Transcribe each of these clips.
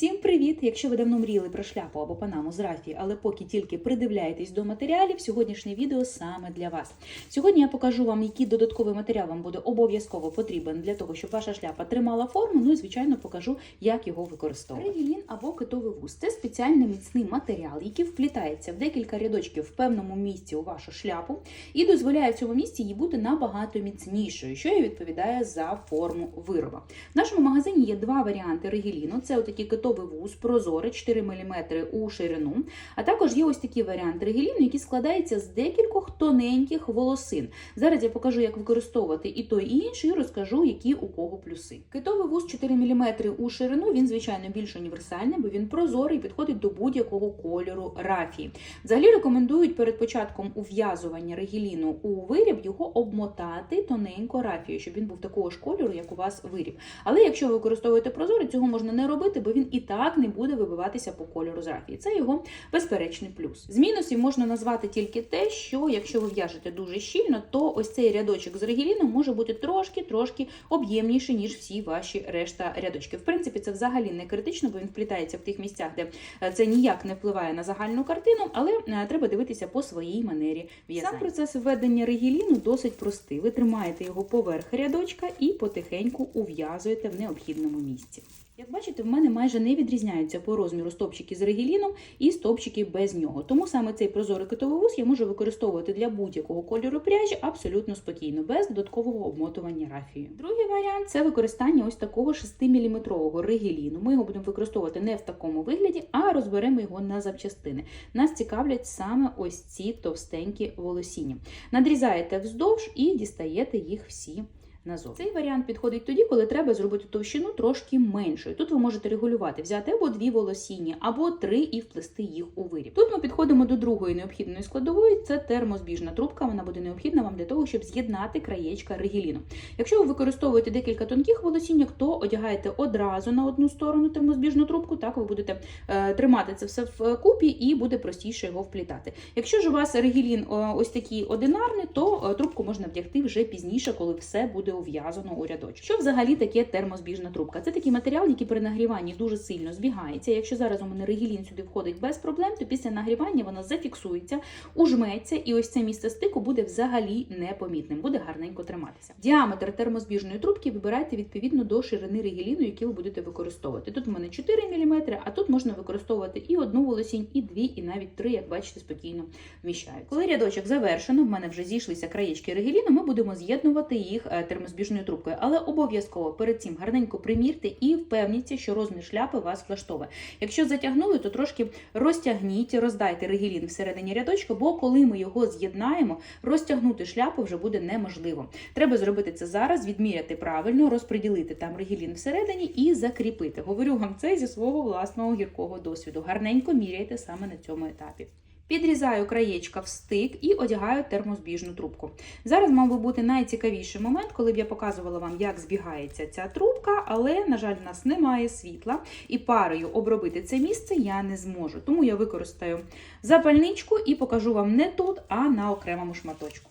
Всім привіт! Якщо ви давно мріяли про шляпу або панаму з рафії, але поки тільки придивляєтесь до матеріалів, сьогоднішнє відео саме для вас. Сьогодні я покажу вам, який додатковий матеріал вам буде обов'язково потрібен для того, щоб ваша шляпа тримала форму. Ну і звичайно покажу, як його використовувати. Регілін або китовий вуз це спеціальний міцний матеріал, який вплітається в декілька рядочків в певному місці у вашу шляпу і дозволяє в цьому місці їй бути набагато міцнішою, що і відповідає за форму вироба. В нашому магазині є два варіанти регіліну. Це отакий китовий вуз, прозорий 4 мм у ширину. А також є ось такий варіант регіліну, який складається з декількох тоненьких волосин. Зараз я покажу, як використовувати і той, і інший, і розкажу, які у кого плюси. Китовий вуз 4 мм у ширину, він, звичайно, більш універсальний, бо він прозорий і підходить до будь-якого кольору рафії. Взагалі рекомендують перед початком ув'язування регіліну у виріб його обмотати тоненько рафією, щоб він був такого ж кольору, як у вас виріб. Але якщо ви використовуєте прозорий, цього можна не робити, бо він і так не буде вибиватися по кольору з рафії. Це його безперечний плюс. З мінусів можна назвати тільки те, що якщо ви в'яжете дуже щільно, то ось цей рядочок з регіліном може бути трошки-трошки об'ємніший, ніж всі ваші решта рядочки. В принципі, це взагалі не критично, бо він вплітається в тих місцях, де е, це ніяк не впливає на загальну картину, але е, треба дивитися по своїй манері в'язання. Сам процес введення регіліну досить простий. Ви тримаєте його поверх рядочка і потихеньку ув'язуєте в необхідному місці. Як бачите, в мене майже не відрізняються по розміру стопчики з регіліном і стопчики без нього. Тому саме цей прозорий китовий вуз я можу використовувати для будь-якого кольору пряжі абсолютно спокійно, без додаткового обмотування рафією. Другий варіант це використання ось такого 6-мм регіліну. Ми його будемо використовувати не в такому вигляді, а розберемо його на запчастини. Нас цікавлять саме ось ці товстенькі волосіння. Надрізаєте вздовж і дістаєте їх всі назовні. Цей варіант підходить тоді, коли треба зробити товщину трошки меншою. Тут ви можете регулювати, взяти або дві волосіння, або три і вплести їх у виріб. Тут ми підходимо до другої необхідної складової. Це термозбіжна трубка. Вона буде необхідна вам для того, щоб з'єднати краєчка регіліну. Якщо ви використовуєте декілька тонких волосіння, то одягаєте одразу на одну сторону термозбіжну трубку. Так ви будете е, тримати це все в купі і буде простіше його вплітати. Якщо ж у вас регілін е, ось такий одинарний, то е, трубку можна вдягти вже пізніше, коли все буде ув'язано у рядочок. Що взагалі таке термозбіжна трубка? Це такий матеріал, який при нагріванні дуже сильно збігається. Якщо зараз у мене регілін сюди входить без проблем, то після нагрівання воно зафіксується, ужметься, і ось це місце стику буде взагалі непомітним, буде гарненько триматися. Діаметр термозбіжної трубки вибирайте відповідно до ширини регіліну, який ви будете використовувати. Тут у мене 4 мм, а тут можна використовувати і одну волосінь, і дві, і навіть три, як бачите, спокійно вміщають. Коли рядочок завершено, в мене вже зійшлися краєчки регіліну, ми будемо з'єднувати їх е, термозбіжною трубкою, але обов'язково перед цим гарненько примірте і впевніться, що розмір шляпи вас влаштовує. Якщо затягнули, то трошки розтягніть, роздайте регілін всередині рядочка, бо коли ми його з'єднаємо, розтягнути шляпу вже буде неможливо. Треба зробити це зараз, відміряти правильно, розподілити там регілін всередині і закріпити. Говорю вам це зі свого власного гіркого досвіду. Гарненько міряйте саме на цьому етапі. Підрізаю краєчка в стик і одягаю термозбіжну трубку. Зараз мав би бути найцікавіший момент, коли б я показувала вам, як збігається ця трубка, але, на жаль, в нас немає світла, і парою обробити це місце я не зможу. Тому я використаю запальничку і покажу вам не тут, а на окремому шматочку.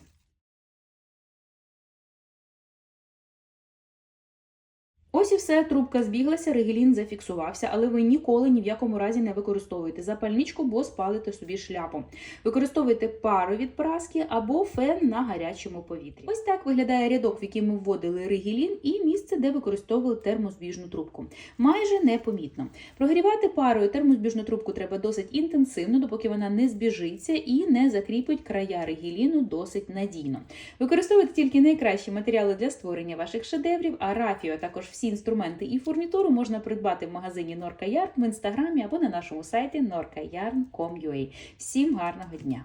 Ось і все, трубка збіглася, регелін зафіксувався, але ви ніколи ні в якому разі не використовуєте запальничку, бо спалите собі шляпу. Використовуйте пару від праски або фен на гарячому повітрі. Ось так виглядає рядок, в який ми вводили регелін, і місце, де використовували термозбіжну трубку. Майже непомітно. Прогрівати парою термозбіжну трубку треба досить інтенсивно, допоки вона не збіжиться і не закріпить края регеліну досить надійно. Використовуйте тільки найкращі матеріали для створення ваших шедеврів, а рафію, а також всі інструменти і фурнітуру можна придбати в магазині Norca Yarn в інстаграмі або на нашому сайті norcayarn.com.ua. Всім гарного дня!